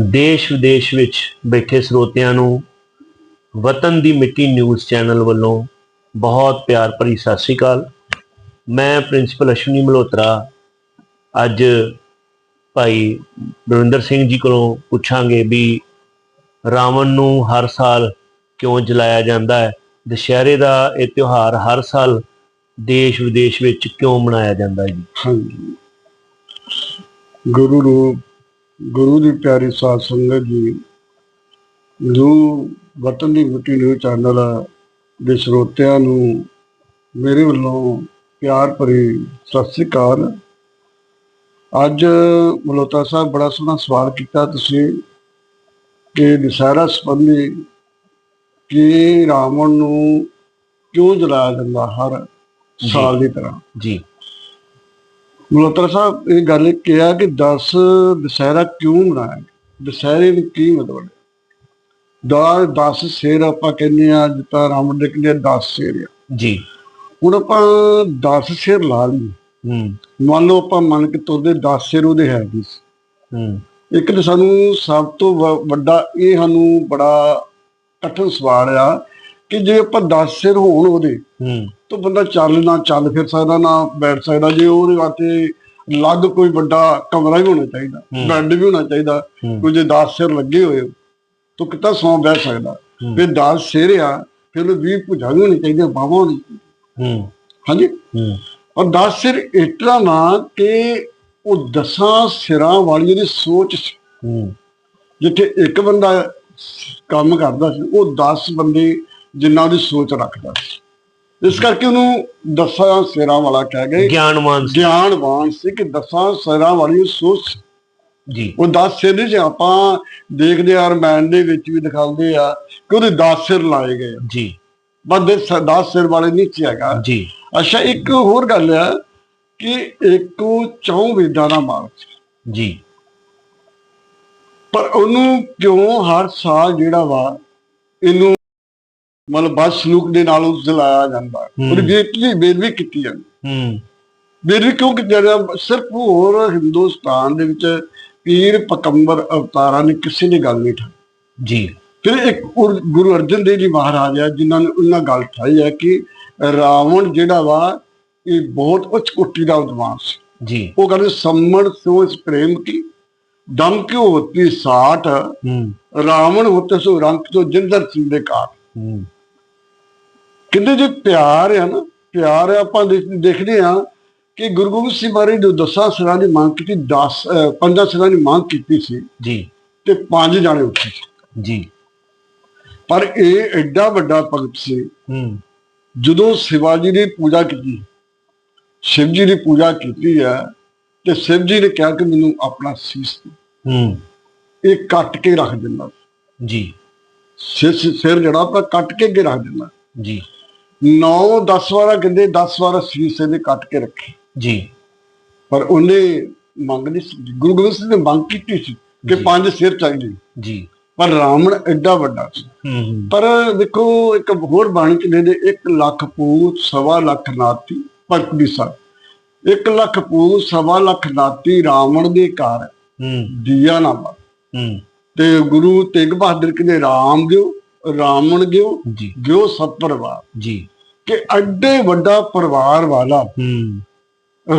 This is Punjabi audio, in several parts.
ਦੇਸ਼ ਵਿਦੇਸ਼ ਵਿੱਚ ਬੈਠੇ ਸਰੋਤਿਆਂ ਨੂੰ ਵਤਨ ਦੀ ਮਿੱਟੀ ਨਿਊਜ਼ ਚੈਨਲ ਵੱਲੋਂ ਬਹੁਤ ਪਿਆਰ ਭਰੀ ਸਤਿ ਸ੍ਰੀ ਅਕਾਲ। ਮੈਂ ਪ੍ਰਿੰਸੀਪਲ ਅਸ਼ਵਨੀ ਮਲਹੋਤਰਾ। ਅੱਜ ਭਾਈ ਬਲਵਿੰਦਰ ਸਿੰਘ ਜੀ ਕੋਲੋਂ ਪੁੱਛਾਂਗੇ ਵੀ ਰਾਵਣ ਨੂੰ ਹਰ ਸਾਲ ਕਿਉਂ ਜਲਾਇਆ ਜਾਂਦਾ ਹੈ? ਦੁਸ਼ਹਿਰੇ ਦਾ ਇਹ ਤਿਉਹਾਰ ਹਰ ਸਾਲ ਦੇਸ਼ ਵਿਦੇਸ਼ ਵਿੱਚ ਕਿਉਂ ਮਨਾਇਆ ਜਾਂਦਾ ਹੈ ਜੀ? ਗੁਰੂ ਰੂਪ ਗੁਰੂ ਦੀ ਪਿਆਰੀ ਸਾਧ ਸੰਗਤ ਜੀ ਜੋ ਵਤਨ ਦੀ ਮਿੱਟੀ ਨਿਊਜ਼ ਚੈਨਲ ਦੇ ਸਰੋਤਿਆਂ ਨੂੰ ਮੇਰੇ ਵੱਲੋਂ ਪਿਆਰ ਭਰੀ ਸਤਿ ਸ੍ਰੀ ਅਕਾਲ। ਅੱਜ ਮਲੋਤਾ ਸਾਹਿਬ ਬੜਾ ਸੋਹਣਾ ਸਵਾਲ ਕੀਤਾ ਤੁਸੀਂ ਕਿ ਦੁਸਹਿਰਾ ਸੰਬੰਧੀ ਕਿ ਰਾਵਣ ਨੂੰ ਕਿਉਂ ਜਲਾਇਆ ਜਾਂਦਾ ਹਰ ਸਾਲ ਦੀ ਤਰ੍ਹਾਂ? ਜੀ। ਮਲੋਤਰਾ ਸਾਹਿਬ ਇਹ ਗੱਲ ਕਿਹਾ ਕਿ 10 ਦੁਸਹਿਰਾ ਕਿਉਂ ਮਨਾਇਆ? ਦੁਸਹਿਰੇ ਦੀ ਕੀ ਮਤਲਬ ਹੈ? ਦਾ 10 ਸ਼ੇਰ ਆਪਾਂ ਕਹਿੰਦੇ ਆ ਜਿੱਦਾਂ ਰਾਵਣ ਦੇ ਕਹਿੰਦੇ 10 ਸ਼ੇਰ ਆ। ਜੀ। ਹੁਣ ਆਪਾਂ 10 ਸ਼ੇਰ ਲਾ ਲਈ ਹੂੰ। ਮੰਨ ਲਓ ਆਪਾਂ ਮੰਨ ਕੇ ਤੁਰਦੇ 10 ਸ਼ੇਰ ਉਹਦੇ ਹੈ ਸੀ। ਹੂੰ। ਇੱਕ ਤਾਂ ਸਾਨੂੰ ਸਭ ਤੋਂ ਵੱਡਾ ਇਹ ਸਾਨੂੰ ਬੜਾ ਕਠਿਨ ਸਵਾਲ ਆ ਕਿ ਜੇ ਆਪਾਂ 10 ਸ਼ੇਰ ਹੋਣ ਉਹਦੇ ਹੂੰ। ਤਾਂ ਬੰਦਾ ਚੱਲ ਨਾ ਚੱਲ ਫਿਰ ਸਕਦਾ ਨਾ ਬੈਠ ਸਕਦਾ। ਜੇ ਉਹਦੇ ਵਾਸਤੇ ਅਲੱਗ ਕੋਈ ਵੱਡਾ ਕਮਰਾ ਵੀ ਹੋਣਾ ਚਾਹੀਦਾ। ਬੈੱਡ ਵੀ ਹੋਣਾ ਚਾਹੀਦਾ ਜੇ 10 ਸਿਰ ਲੱਗੇ ਹੋਏ ਤਾਂ ਕਿਤਾ ਸੌਂ ਬਹਿ ਸਕਦਾ। ਫਿਰ 10 ਸਿਰ ਆ ਫਿਰ ਉਹ 20 ਭੁਜਾਂ ਵੀ ਹੋਣੀ ਚਾਹੀਦੀਆਂ ਬਾਹਾਂ ਹੋਣੀ ਹੂੰ। ਹਾਂਜੀ? ਔਰ 10 ਸਿਰ ਇਤਨਾ ਨਾ ਕਿ ਉਹ ਦਸਾਂ ਸਿਰਾਂ ਵਾਲੀ ਉਹਦੀ ਸੋਚ। ਹੂੰ। ਜਿੱਥੇ ਇੱਕ ਬੰਦਾ ਕੰਮ ਕਰਦਾ ਸੀ ਉਹ 10 ਬੰਦੇ ਜਿੰਨਾ ਉਹਦੀ ਸੋਚ ਰੱਖਦਾ ਸੀ। ਇਸ ਕਰਕੇ ਉਹਨੂੰ ਦਸਾਂ ਸਿਰਾਂ ਵਾਲਾ ਕਹਿ ਗਏ। ਗਿਆਨਵਾਨ ਸੀ। ਗਿਆਨਵਾਨ ਸੀ ਕਿ ਦਸਾਂ ਸਿਰਾਂ ਵਾਲੀ ਸੋਚ। ਜੀ। ਉਹ 10 ਸਿਰ ਨਹੀਂ ਆਪਾਂ ਦੇਖਦੇ ਆ ਰਮਾਇਣ ਦੇ ਵਿੱਚ ਵੀ ਦਿਖਾਉਂਦੇ ਆ ਕਿ ਉਹਦੇ 10 ਸਿਰ ਲਾਏ ਗਏ ਜੀ। ਬੰਦੇ 10 ਸਿਰ ਵਾਲੇ ਨਹੀਂ ਹੈਗਾ। ਜੀ। ਅੱਛਾ ਇੱਕ ਹੋਰ ਗੱਲ ਆ ਕਿ ਇੱਕ ਚੌਂ ਵੇਦਾਂ ਦਾ ਮਾਲਕ ਜੀ। ਪਰ ਉਹਨੂੰ ਕਿਉਂ ਹਰ ਸਾਲ ਜਿਹੜਾ ਵਾ ਇਹਨੂੰ ਮਤਲਬ ਬਦ ਸਲੂਕ ਦੇ ਨਾਲ ਉਸ ਜਲਾਇਆ ਜਾਂਦਾ। ਉਹਦੀ ਬੇਇੱਜ਼ਤੀ ਬੇਦਬੀ ਕੀਤੀ ਜਾਂਦੀ। ਹੂੰ। ਬੇਦਬੀ ਕਿਉਂ ਕੀਤੀ ਜਾਂਦੀ ਸਿਰਫ ਹੋਰ ਹਿੰਦੁਸਤਾਨ ਦੇ ਵਿੱਚ ਪੀਰ ਪਕੰਬਰ ਅਵਤਾਰਾਂ ਨੇ ਕਿਸੇ ਨੇ ਗੱਲ ਨਹੀਂ ਠਾਈ। ਜੀ। ਫਿਰ ਇੱਕ ਗੁਰ- ਅਰਜਨ ਦੇਵ ਜੀ ਮਹਾਰਾਜ ਆ ਜਿਨ੍ਹਾਂ ਨੇ ਉਹਨਾਂ ਗੱਲ ਠਾਈ ਹੈ ਕਿ ਰਾਵਣ ਜਿਹੜਾ ਵਾ ਇਹ ਬਹੁਤ ਉੱਚ ਕੋਟੀ ਦਾ ਵਿਦਵਾਨ ਸੀ। ਜੀ। ਉਹ ਕਹਿੰਦੇ ਸੰਮਣ ਸੋ ਇਸ ਪ੍ਰੇਮ ਕੀ? ਦਮ ਕਿਉ ਹੋਤੀ ਸਾਠ ਰਾਵਣ ਹੋਤੇ ਸੋ ਰੰਗ ਤੋਂ ਜਿੰਦਰ ਸਿੰਘ ਦੇ ਕਾਟ ਹੂੰ ਕਹਿੰਦੇ ਜੇ ਪਿਆਰ ਆ ਨਾ ਪਿਆਰ ਆ, ਆਪਾਂ ਦੇਖ- ਦੇਖਦੇ ਆ ਕਿ ਗੁਰੂ ਗੋਬਿੰਦ ਸਿੰਘ ਮਹਾਰਾਜ ਜੋ ਦਸਾਂ ਸਿਰਾਂ ਦੀ ਮੰਗ ਕੀਤੀ 10 ਪੰਜਾਂ ਸਿਰਾਂ ਦੀ ਮੰਗ ਕੀਤੀ ਸੀ ਜੀ। ਤੇ ਪੰਜ ਜਾਣੇ ਉੱਠੇ। ਜੀ। ਪਰ ਇਹ ਐਡਾ ਵੱਡਾ ਭਗਤ ਸੀ। ਹੂੰ। ਜਦੋਂ ਸ਼ਿਵਾਜੀ ਦੀ ਪੂਜਾ ਕੀਤੀ ਸ਼ਿਵ ਜੀ ਦੀ ਪੂਜਾ ਕੀਤੀ ਹੈ ਤੇ ਸ਼ਿਵ ਜੀ ਨੇ ਕਿਹਾ ਕਿ ਮੈਨੂੰ ਆਪਣਾ ਸੀਸ। ਹੂੰ। ਇਹ ਕੱਟ ਕੇ ਰੱਖ ਦਿੰਦਾ। ਜੀ। ਸਿਰ ਸਿਰ ਜਿਹੜਾ ਆਪਣਾ ਕੱਟ ਕੇ ਅੱਗੇ ਰੱਖ ਦਿੰਦਾ। ਜੀ। 9 10 ਵਾਰਾ ਕਹਿੰਦੇ 10 ਵਾਰਾ ਸੀਸ ਇਹਦੇ ਕੱਟ ਕੇ ਰੱਖੇ। ਜੀ। ਪਰ ਉਹਨੇ ਮੰਗ ਨਹੀਂ ਗੁਰੂ ਗੋਬਿੰਦ ਸਿੰਘ ਨੇ ਮੰਗ ਕੀਤੀ ਸੀ ਕਿ। ਪੰਜ ਸਿਰ ਚਾਹੀਦੇ। ਜੀ। ਪਰ ਰਾਵਣ ਐਡਾ ਵੱਡਾ ਸੀ। ਪਰ ਦੇਖੋ ਇੱਕ ਹੋਰ ਬਾਣੀ ਚ ਦੇ 1 ਲੱਖ ਪੂਤ ਸਵਾ ਲੱਖ ਨਾਤੀ ਭਗਤ ਦੀ ਸਾ 1 ਲੱਖ ਪੂਤ ਸਵਾ ਲੱਖ ਨਾਤੀ ਰਾਵਣ ਦੇ ਘਰ ਹੂੰ। ਦੀਆ ਨਾ ਹੂੰ। ਤੇ ਗੁਰੂ ਤੇਗ ਬਹਾਦਰ ਕਹਿੰਦੇ ਰਾਮ ਗਿਓ ਰਾਵਣ ਗਿਓ ਜੀ। ਗਿਓ ਸਭ ਪਰਿਵਾਰ। ਜੀ। ਕਿ ਐਡੇ ਵੱਡਾ ਪਰਿਵਾਰ ਵਾਲਾ ਹੂੰ।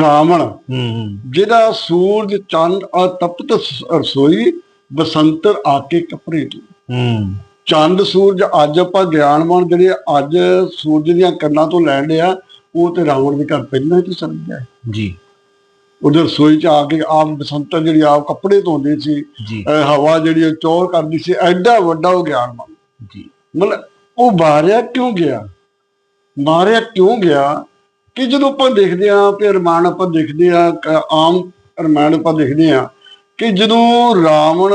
ਰਾਵਣ ਹੂੰ। ਜਿਹਦਾ ਸੂਰਜ ਚੰਦ ਔਰ ਤਪਤ ਸ- ਰਸੋਈ ਬਸੰਤਰ ਆ ਕੇ ਕੱਪੜੇ ਤੋਂ ਹੂੰ। ਚੰਦ ਸੂਰਜ ਅੱਜ ਆਪਾਂ ਗਿਆਨਵਾਨ ਜਿਹੜੇ ਅੱਜ ਸੂਰਜ ਦੀਆਂ ਕੰਨਾਂ ਤੋਂ ਲੈਣ ਲਿਆ ਉਹ ਤੇ ਰਾਵਣ ਦੇ ਘਰ ਪਹਿਲਾਂ ਹੀ ਸੜ ਗਿਆ। ਜੀ। ਉਹਦੇ ਰਸੋਈ ਚ ਆ ਕੇ ਆਪ ਬਸੰਤਰ ਜਿਹੜੀ ਆਪ ਕੱਪੜੇ ਧੋਂਦੇ ਸੀ ਹਵਾ ਜਿਹੜੀ ਚੌਰ ਕਰਦੀ ਸੀ ਐਡਾ ਵੱਡਾ ਉਹ ਗਿਆਨਵਾਨ। ਜੀ। ਮਤਲਬ ਉਹ ਮਾਰਿਆ ਕਿਉਂ ਗਿਆ? ਮਾਰਿਆ ਕਿਉਂ ਗਿਆ? ਕਿ ਜਦੋਂ ਆਪਾਂ ਦੇਖਦੇ ਆ ਕਿ ਰਮਾਨ ਆਪਾਂ ਦੇਖਦੇ ਆ ਆਮ ਰਮਾਨ ਆਪਾਂ ਦੇਖਦੇ ਆ ਕਿ ਜਦੋਂ ਰਾਵਣ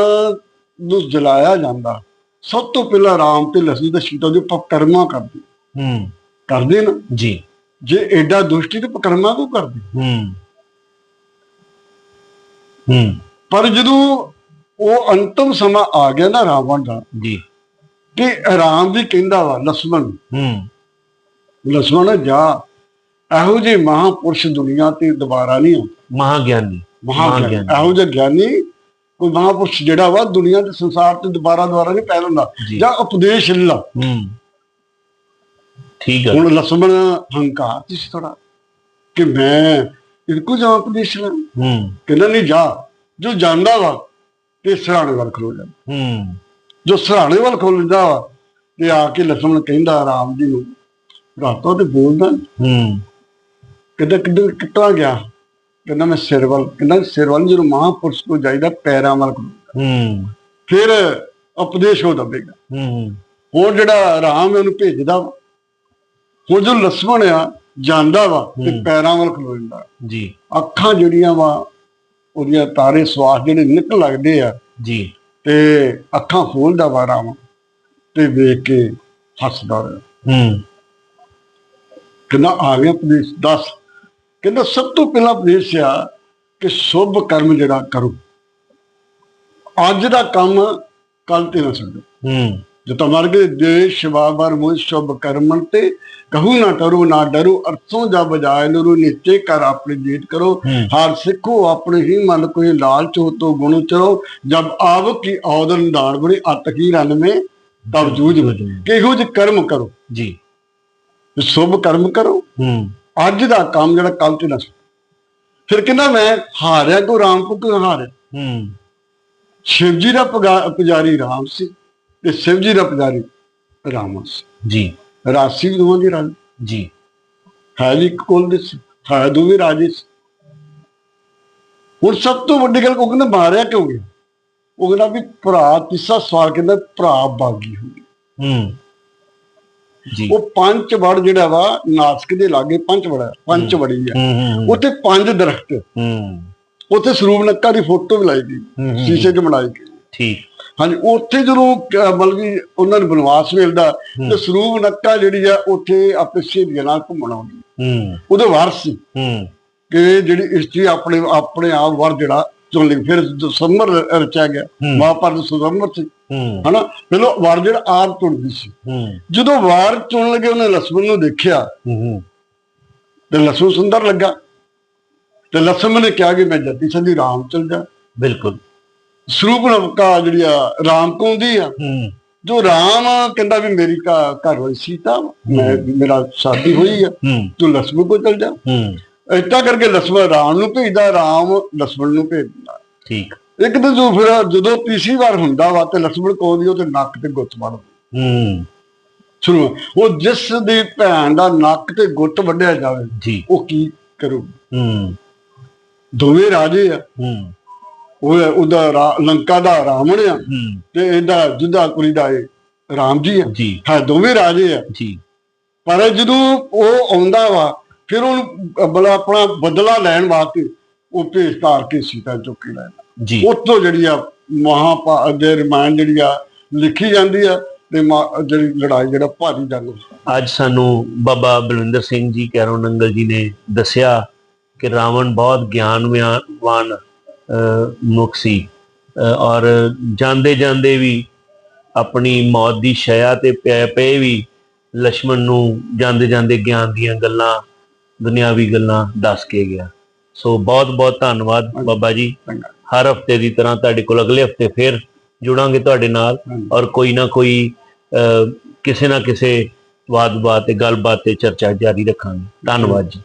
ਨੂੰ ਜਲਾਇਆ ਜਾਂਦਾ ਸਭ ਤੋਂ ਪਹਿਲਾਂ ਰਾਮ ਤੇ ਲਸੀ ਦਾ ਸ਼ੀਤਾ ਜੋ ਪਕਰਮਾ ਕਰਦੇ। ਹੂੰ। ਕਰਦੇ ਨਾ? ਜੀ। ਜੇ ਐਡਾ ਦੁਸ਼ਟੀ ਤੇ ਪਕਰਮਾ ਕਿਉਂ ਕਰਦੇ? ਹੂੰ। ਹੂੰ। ਪਰ ਜਦੋਂ ਉਹ ਅੰਤਮ ਸਮਾਂ ਆ ਗਿਆ ਨਾ ਰਾਵਣ ਦਾ ਜੀ। ਕਿ ਰਾਮ ਵੀ ਕਹਿੰਦਾ ਵਾ ਲਸਮਨ ਹੂੰ। ਲਸਮਣ ਜਾ। ਇਹੋ ਜਿਹੇ ਮਹਾਪੁਰਸ਼ ਦੁਨੀਆ ਤੇ ਦੁਬਾਰਾ ਨਹੀਂ ਆਉਂਦੇ। ਮਹਾਗਿਆਨੀ। ਮਹਾਗਿਆਨੀ। ਇਹੋ ਜਿਹੇ ਗਿਆਨੀ ਕੋਈ ਮਹਾਪੁਰਸ਼ ਜਿਹੜਾ ਵਾ ਦੁਨੀਆ ਤੇ ਸੰਸਾਰ ਤੇ ਦੁਬਾਰਾ ਦੁਬਾਰਾ ਨਹੀਂ ਪੈਦਾ ਹੁੰਦਾ। ਜਾਂ। ਉਪਦੇਸ਼ ਲਾ ਠੀਕ ਹੈ ਹੁਣ ਲਸਮਣ ਹੰਕਾਰ ਤੁਸੀਂ ਥੋੜਾ ਕਿ ਮੈਂ ਇਨਕੋ ਜਾਂ ਉਪਦੇਸ਼ ਲਾ। ਕਹਿੰਦਾ ਨਹੀਂ ਜਾ। ਜੋ ਜਾਣਦਾ ਵਾ ਤੇ ਸਰਾਣੇ ਵੱਲ ਖਲੋ ਜਾਂਦਾ। ਹੂੰ। ਜੋ ਸਰਾਣੇ ਵੱਲ ਖਲੋ ਵਾ ਤੇ ਆ ਕੇ ਲਸਮਣ ਕਹਿੰਦਾ ਆਰਾਮ ਜੀ ਨੂੰ ਰਾਤੋਂ ਤੇ ਬੋਲਦਾ। ਹੂੰ। ਕਿੱਦਾਂ ਕਿੱਦਾਂ ਕਿੱਟਾ ਗਿਆ? ਕਹਿੰਦਾ ਮੈਂ ਸਿਰਵਲ ਕਹਿੰਦਾ ਸਿਰਵਲ ਜਦੋਂ ਮਹਾਪੁਰਸ਼ ਕੋ ਜਾਈਦਾ ਪੈਰਾਂ ਵੱਲ ਹੂੰ। ਫਿਰ ਉਪਦੇਸ਼ ਹੋ ਦਵੇਗਾ ਹੂੰ ਹੋਰ ਜਿਹੜਾ ਰਾਮ ਉਹਨੂੰ ਭੇਜਦਾ ਉਹ ਜੋ ਲਸਮਣ ਆ ਜਾਂਦਾ ਵਾ ਤੇ ਪੈਰਾਂ ਵੱਲ ਖਲੋਂਦਾ ਜੀ। ਅੱਖਾਂ ਜਿਹੜੀਆਂ ਵਾ ਉਹਦੀਆਂ ਤਾਰੇ ਸਵਾਸ ਜਿਹੜੇ ਨਿਕਲ ਲੱਗਦੇ ਆ ਜੀ। ਤੇ ਅੱਖਾਂ ਖੋਲਦਾ ਵਾ ਰਾਮ ਤੇ ਵੇਖ ਕੇ ਹੱਸਦਾ ਰਿਹਾ। ਹੂੰ। ਕਹਿੰਦਾ ਆ ਗਿਆ ਉਪਦੇਸ਼? ਦੱਸ। ਕਹਿੰਦਾ ਸਭ ਤੋਂ ਪਹਿਲਾ ਉਪਦੇਸ਼ ਆ ਕਿ ਸ਼ੁਭ ਕਰਮ ਜਿਹੜਾ ਕਰੋ। ਅੱਜ ਦਾ ਕੰਮ ਕੱਲ ਤੇ ਨਾ ਛੱਡੋ। ਹੂੰ। ਜੋ ਤਮਰ ਕੇ ਦੇਸ਼ ਬਾਬਰ ਮੁਝ ਸ਼ੁਭ ਕਰਮਨ ਤੇ ਕਹੂ ਨਾ ਟਰੋ ਨਾ ਡਰੋ ਅਰਥੋਂ ਜਾ ਬਜਾਏ ਲਰੂ ਨੀਚੇ ਕਰ ਆਪਣੀ ਜੀਤ ਕਰੋ। ਹਾਰ ਸਿੱਖੋ ਆਪਣੇ ਹੀ ਮਨ ਕੋਈ ਲਾਲਚ ਹੋ ਤੋ ਗੁਣ ਚਲੋ ਜਬ ਆਵ ਕੀ ਔਦਨ ਦਾਨ ਬੁਰੀ ਅਤ ਕੀ ਰਨ ਮੇ ਤਬ ਜੂਝ ਕਿਹੋ ਜਿਹੇ ਕਰਮ ਕਰੋ। ਜੀ। ਸ਼ੁਭ ਕਰਮ ਕਰੋ। ਅੱਜ ਦਾ ਕੰਮ ਜਿਹੜਾ ਕੱਲ ਤੇ ਨਾ। ਫਿਰ ਕਹਿੰਦਾ ਮੈਂ ਹਾਰਿਆ ਕੋ ਰਾਮ ਕੋ ਕਿਉਂ ਹਾਰਿਆ? ਹੂੰ। ਸ਼ਿਵ ਜੀ ਦਾ ਪੁਜਾਰੀ ਰਾਮ ਸੀ ਤੇ ਸ਼ਿਵ ਜੀ ਦਾ ਪੁਜਾਰੀ ਰਾਮ ਸੀ। ਜੀ। ਰਾਸੀ ਵੀ ਦੋਵਾਂ ਦੀ ਰਾਜ ਜੀ। ਹੈ ਵੀ ਕੁਲ ਦੇ ਸੀ ਹੈ ਦੋਵੇਂ ਰਾਜੇ ਸੀ। ਹੁਣ ਸਭ ਤੋਂ ਵੱਡੀ ਗੱਲ ਉਹ ਕਹਿੰਦਾ ਮਾਰਿਆ ਕਿਉਂ ਗਿਆ? ਉਹ ਕਹਿੰਦਾ ਵੀ ਭਰਾ ਤੀਸਰਾ ਸਵਾਲ ਕਹਿੰਦਾ ਭਰਾ ਬਾਗੀ ਹੋ ਗਿਆ ਹੂੰ। ਉਹ ਪੰਜ ਵੜ ਜਿਹੜਾ ਵਾ ਨਾਸਕ ਦੇ ਲਾਗੇ ਪੰਜ ਵੜਾ ਪੰਜ ਵੜੀ ਆ ਉੱਥੇ ਪੰਜ ਦਰਖਤ। ਹੂੰ। ਉੱਥੇ ਸਰੂਪ ਨੱਕਾ ਦੀ ਫੋਟੋ ਵੀ ਲਾਈ ਗਈ। ਸ਼ੀਸ਼ੇ 'ਚ ਬਣਾਈ ਗਈ। ਠੀਕ। ਹਾਂਜੀ ਉੱਥੇ ਜਦੋਂ ਕ- ਮਤਲਬ ਕਿ ਉਹਨਾਂ ਨੂੰ ਬਨਵਾਸ ਮਿਲਦਾ ਤੇ ਸਰੂਪ ਨੱਕਾ ਜਿਹੜੀ ਆ ਉੱਥੇ ਆਪਣੇ ਸਹੇਲੀਆਂ ਨਾਲ ਘੁੰਮਣ ਆਉਂਦੀ। ਹੂੰ। ਉਹਦੇ ਵਾਰਸ। ਸੀ ਹੂੰ। ਕਿ ਜਿਹੜੀ ਇਸਤਰੀ ਆਪਣੇ ਆਪਣੇ ਆਪ ਵਰ ਜਿਹੜਾ ਚੁਣ ਲਈ ਫਿਰ ਦਸੰਬਰ ਰਚਿਆ ਗਿਆ। ਮਹਾਭਾਰਤ ਦਸੰਬਰ ਸੀ ਹਨਾ? ਪਹਿਲਾਂ ਵਾਰ ਜਿਹੜਾ ਆਪ ਚੁਣਦੀ ਸੀ। ਜਦੋਂ ਵਾਰ ਚੁਣ ਲਗੇ ਉਹਨੇ ਲਸਮਨ ਨੂੰ ਦੇਖਿਆ। ਤੇ ਲਸਮਨ ਸੁੰਦਰ ਲੱਗਾ। ਤੇ ਲਸਮਨ ਨੇ ਕਿਹਾ ਕਿ ਮੈਂ ਜੱਤੀ ਸੰਧੀ ਰਾਮ ਚਲ ਜਾ। ਬਿਲਕੁਲ। ਸਰੂਪ ਨਵਕਾ ਜਿਹੜੀ ਆ ਰਾਮ ਕੋਂਦੀ ਆ। ਜੋ ਰਾਮ ਕਹਿੰਦਾ ਵੀ ਮੇਰੀ ਘਰ ਵਾਲੀ ਸੀਤਾ ਮੈਂ ਮੇਰਾ ਸਾਥੀ ਹੋਈ ਆ। ਤੂੰ ਲਸਮਨ ਕੋ ਚਲ ਜਾ। ਇਦਾਂ ਕਰਕੇ ਲਸਮਨ ਰਾਮ ਨੂੰ ਭੇਜਦਾ ਰਾਮ ਲਸਮਨ ਨੂੰ ਭੇਜਦਾ। ਠੀਕ। ਇੱਕ ਤੇ ਜੋ ਫਿਰ ਜਦੋਂ ਤੀਸਰੀ ਵਾਰ ਹੁੰਦਾ ਵਾ ਤੇ ਲక్ష్ਮਣ ਕੋਲ ਉਹ ਤੇ ਨੱਕ ਤੇ ਗੁੱਤ ਵੱਢ ਹੂੰ। ਸੁਣੋ ਉਹ ਜਿਸ ਦੀ ਭੈਣ ਦਾ ਨੱਕ ਤੇ ਗੁੱਤ ਵੱਢਿਆ ਜਾਵੇ ਜੀ। ਉਹ ਕੀ ਕਰੂ ਹੂੰ। ਦੋਵੇਂ ਰਾਜੇ ਆ। ਹੂੰ। ਉਹ ਉਹਦਾ ਲੰਕਾ ਦਾ ਰਾਵਣ ਆ। ਤੇ ਇਹਦਾ ਜਿੰਦਾ ਕੁਰੀ ਦਾ ਇਹ ਰਾਮ ਜੀ ਆ। ਜੀ। ਹਾਂ ਦੋਵੇਂ ਰਾਜੇ ਆ। ਜੀ। ਪਰ ਜਦੋਂ ਉਹ ਆਉਂਦਾ ਵਾ ਫਿਰ ਉਹ ਆਪਣਾ ਬਦਲਾ ਲੈਣ ਵਾਸਤੇ ਉਹ ਭੇਸ ਧਾਰ ਕੇ ਸੀਤਾ ਚੁੱਕੀ ਲੈਣਾ ਜੀ। ਉੱਥੋਂ ਜਿਹੜੀ ਆ ਮਹਾਭਾਰਤ ਦੇ ਰਮਾਇਣ ਜਿਹੜੀ ਆ ਲਿਖੀ ਜਾਂਦੀ ਆ ਤੇ ਜਿਹੜੀ ਲੜਾਈ ਜਿਹੜਾ ਭਾਰੀ ਜੰਗ ਅੱਜ ਸਾਨੂੰ ਬਾਬਾ ਬਲਵਿੰਦਰ ਸਿੰਘ ਜੀ ਕੈਰੋ ਨੰਗਲ ਜੀ ਨੇ ਦੱਸਿਆ ਕਿ ਰਾਵਣ ਬਹੁਤ ਗਿਆਨਵਾਨ ਮਨੁੱਖ ਸੀ। ਔਰ ਜਾਂਦੇ ਜਾਂਦੇ ਵੀ ਆਪਣੀ ਮੌਤ ਦੀ ਸ਼ਇਆ ਤੇ ਪਏ ਪਏ ਵੀ ਲక్ష్మణ ਨੂੰ ਜਾਂਦੇ ਜਾਂਦੇ ਗਿਆਨ ਦੀਆਂ ਗੱਲਾਂ ਦੁਨਿਆਵੀ ਗੱਲਾਂ ਦੱਸ ਕੇ ਗਿਆ। ਸੋ ਬਹੁਤ ਬਹੁਤ ਧੰਨਵਾਦ ਬਾਬਾ ਜੀ। ਹਰ ਹਫ਼ਤੇ ਦੀ ਤਰ੍ਹਾਂ ਤੁਹਾਡੇ ਕੋਲ ਅਗਲੇ ਹਫ਼ਤੇ ਫਿਰ ਜੁੜਾਂਗੇ ਤੁਹਾਡੇ ਨਾਲ। ਔਰ ਕੋਈ ਨਾ ਕੋਈ ਕਿਸੇ ਨਾ ਕਿਸੇ ਵਾਦ ਬਾਤ ਤੇ ਗੱਲਬਾਤ ਤੇ ਚਰਚਾ ਜਾਰੀ ਰੱਖਾਂਗੇ ਧੰਨਵਾਦ ਜੀ।